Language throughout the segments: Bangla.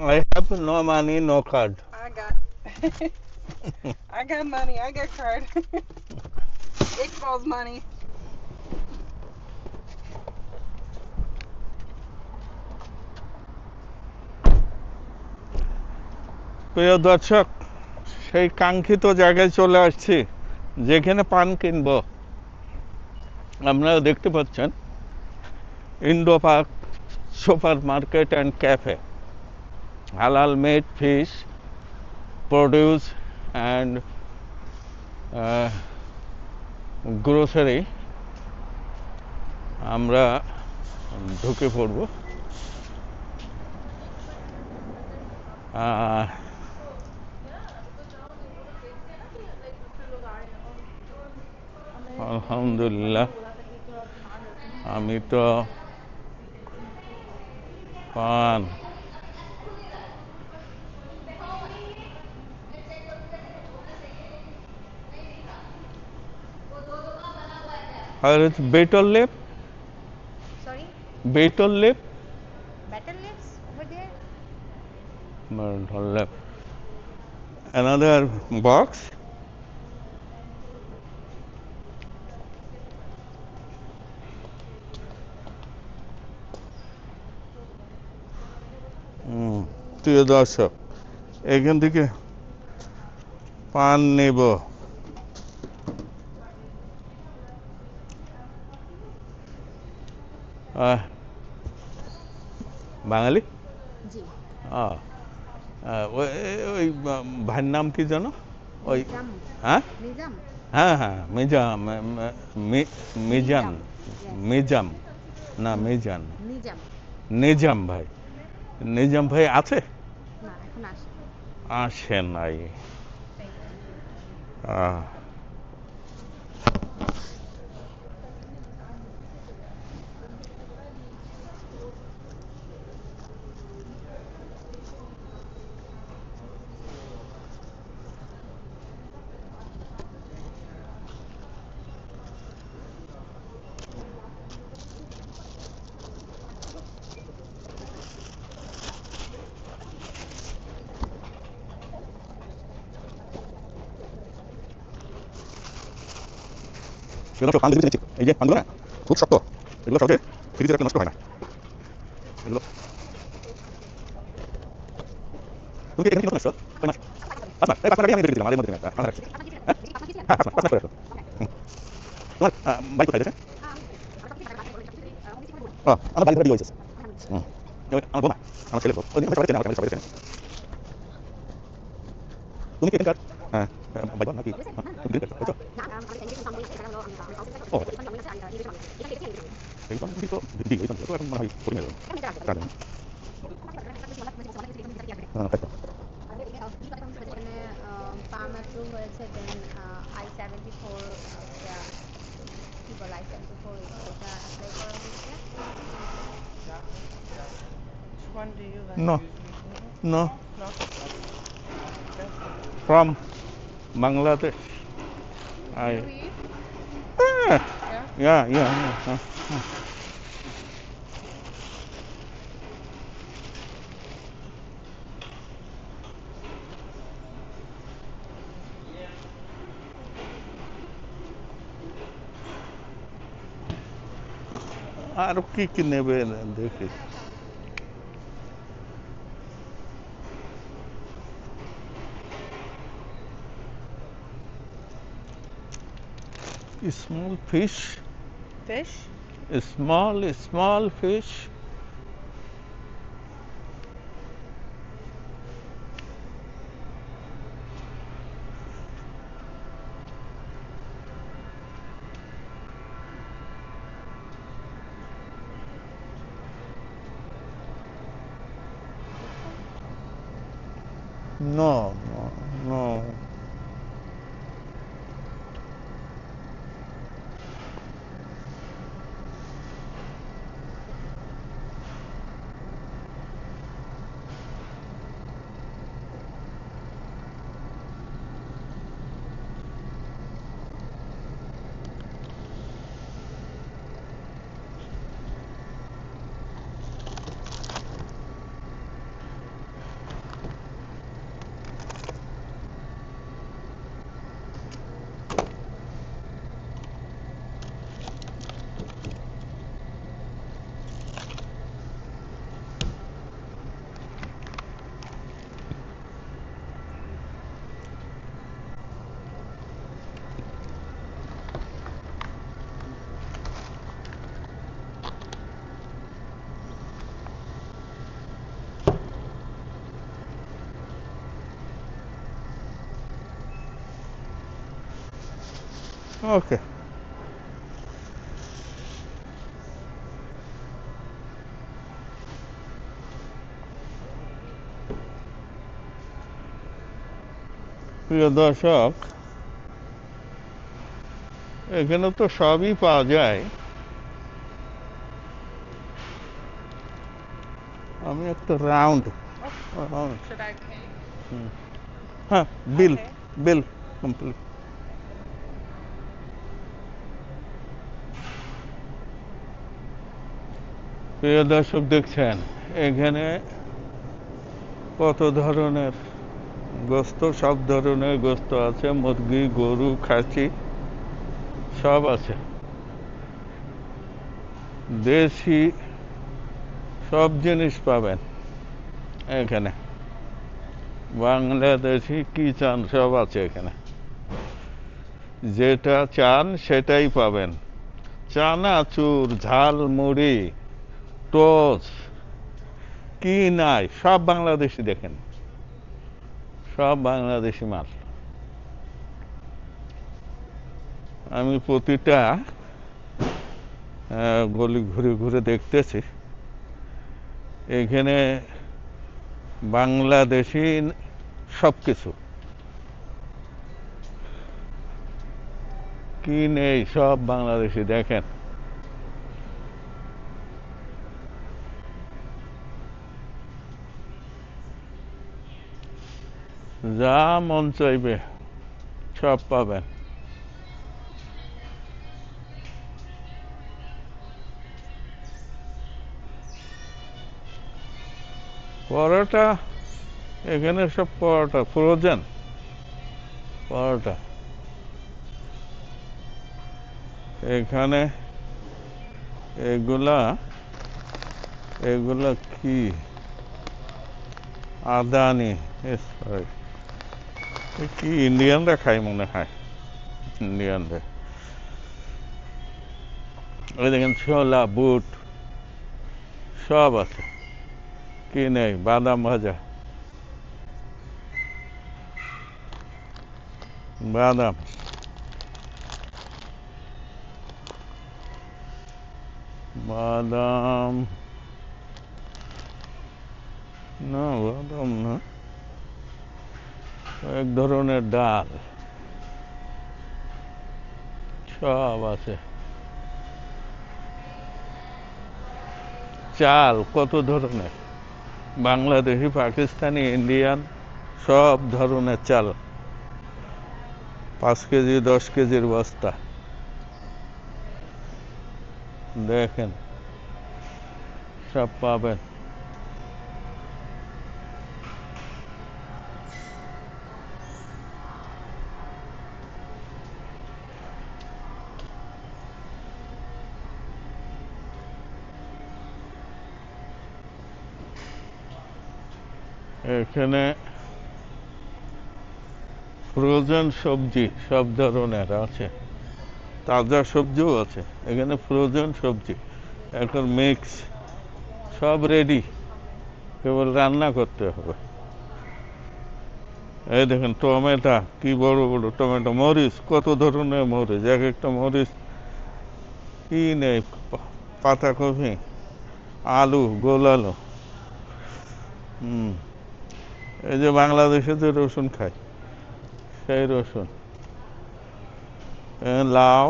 I have no money, no card. I got. I got money. I got card. Iqbal's money. প্রিয় দর্শক সেই কাঙ্ক্ষিত জায়গায় চলে আসছি যেখানে পান কিনব আপনারা দেখতে পাচ্ছেন Indo Park super market and cafe halal made fish produce and grocery আমরা ঢুকে পড়ব। আলহামদুলিল্লাহ আমি তো পান। আর হচ্ছে battle lip. Sorry, battle lip. Battle lips over there. Battle lip. Another box hmm প্রিয় দর্শক এখান থেকে পান নেব। বাঙালি? ওই ওই ভাইয়ের নাম কি জানো ওই হ্যাঁ? হ্যাঁ হ্যাঁ মিজাম মিজান মিজাম না মিজান। নিজাম। ভাই। নিজাম ভাই আছে? আসে। নাই। আহ, এগুলো সব পান খুব শক্ত। এগুলো সহজে ফ্রিজে রাখলে নষ্ট হয় না। এগুলো। তুমি এখানে কি নতুন আসছো? কয় মাস পাঁচ মাস। পাঁচ মাস আগে আমি রেখে দিলাম আগের মধ্যে একটা রাখছি হ্যাঁ পাঁচ মাস, পাঁচ তুমি কি এখানকার? হ্যাঁ বাড়ি বল নাকি হ্যাঁ, তুমি গ্রিন কার্ড, ও এই তো আমি তো দিদি এই তো এখন মনে হয় করি না কাজ নেই। হ্যাঁ তাই তো। এখানে পাম অ্যাপ্রুভ হয়েছে দেন আই সেভেন্টি ফোর কি বলে আই সেভেন্টি ফোর ওটা অ্যাপ্লাই করা হয়েছে Which one do you like? No. No, No. from Bangladesh. I, You eat? Yeah. Yeah, yeah, yeah. yeah, yeah. आरुकी किन्ने बेल देखे small fish. Fish? A small, a small fish. No, ওকে প্রিয় দর্শক এখানে তো সবই পাওয়া যায়। আমি একটা রাউন্ড pay? হ্যাঁ বিল বিল কমপ্লিট প্রিয় দর্শক, দেখছেন, এখানে কত ধরনের গোস্ত, সব ধরনের গোস্ত আছে, মুরগি, গরু, খাসি, সব আছে। দেশি সব জিনিস পাবেন এখানে। বাংলাদেশি কি চান সব আছে এখানে। যেটা চান সেটাই পাবেন। চানাচুর ঝাল মুড়ি টোস। কি নাই? সব বাংলাদেশি দেখেন। সব বাংলাদেশি মাল। আমি প্রতিটা গলি ঘুরে ঘুরে দেখতেছি। এখানে বাংলাদেশি সব কিছু কি নেই? সব বাংলাদেশি দেখেন। যা মন চাইবে, সব পাবেন। পরোটা, এখানে সব পরোটা ফ্রোজেন পরোটা। এখানে এগুলা এগুলা কি? আদানি। এ কি ইন্ডিয়ানরা খায় মনে হয়। ইন্ডিয়ানরা ওই দেখেন ছোলা, বুট, সব আছে। কি নেই? বাদাম ভাজা। বাদাম। বাদাম। না বাদাম না। এক ধরনের ডাল। সব আছে। চাল কত ধরনের? বাংলাদেশি, পাকিস্তানি, ইন্ডিয়ান, সব ধরনের চাল। পাঁচ কেজি, দশ কেজির বস্তা। দেখেন, সব পাবেন। এখানে ফ্রোজেন সবজি সব ধরনের আছে। তাজা সবজিও আছে। এখানে ফ্রোজেন সবজি, এখন মিক্স, সব রেডি কেবল রান্না করতে হবে। এই দেখেন টমেটো, কি বড় বড় টমেটো, মরিচ, কত ধরনের মরিচ? এক একটা মরিচ, কি নেই? পাতাকপি, আলু, গোল আলু। হুম। এই যে বাংলাদেশে যে রসুন খায়, সেই রসুন। লাউ,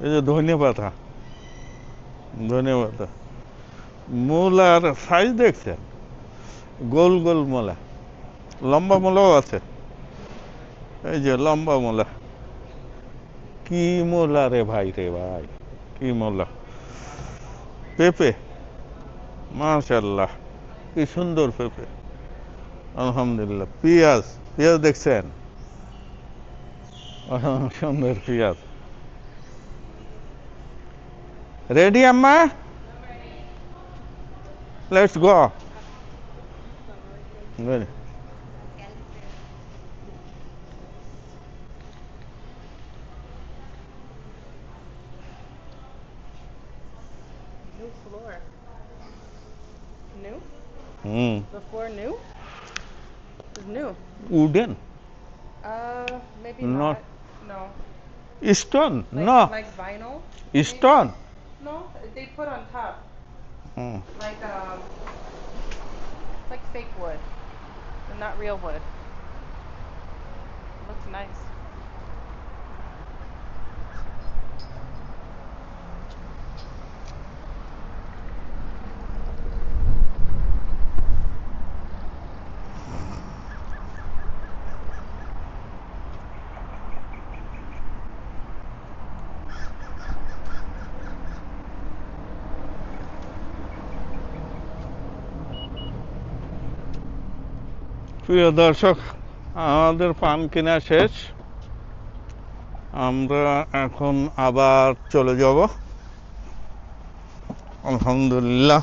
এই যে ধনে পাতা ধনে পাতা। মূলার সাইজ দেখছেন? গোল গোল মোলা। লম্বা মোলাও আছে। এই যে লম্বা মূলা। কি মূলা রে ভাই রে ভাই, কি মূলা। পেঁপে মাশাল্লাহ কি সুন্দর পেঁপে আলহামদুলিল্লাহ পেঁয়াজ পেঁয়াজ দেখছেন অসাধারণ সুন্দর পেঁয়াজ রেডি আম্মা let's go before new? It's new. Wooden. Uh, maybe not. not. No. Stone. Like, no. Like vinyl. Stone. No, they put on top. Hmm. Like um, like fake wood, but not real wood. It looks nice. প্রিয় দর্শক আমাদের পান কেনা শেষ। আমরা এখন আবার চলে যাব। আলহামদুলিল্লাহ।